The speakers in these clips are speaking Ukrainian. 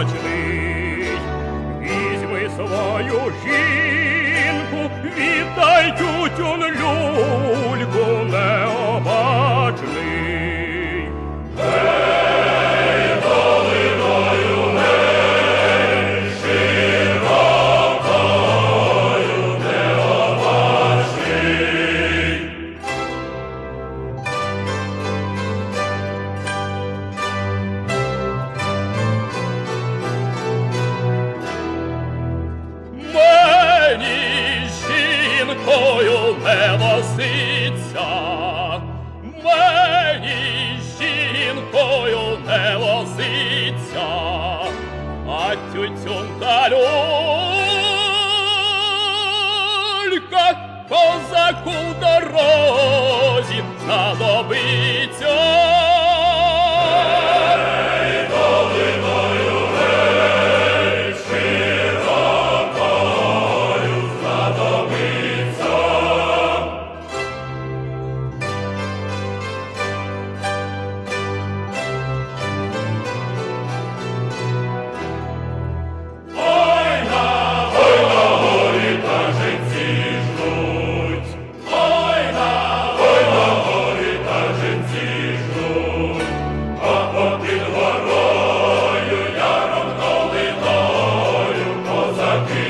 сайдачний, візьми свою жінку, віддай тютюн люльку не возиться, мені жінкою не возиться, а тютюн та люлька козаку дорога.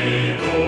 Senhor.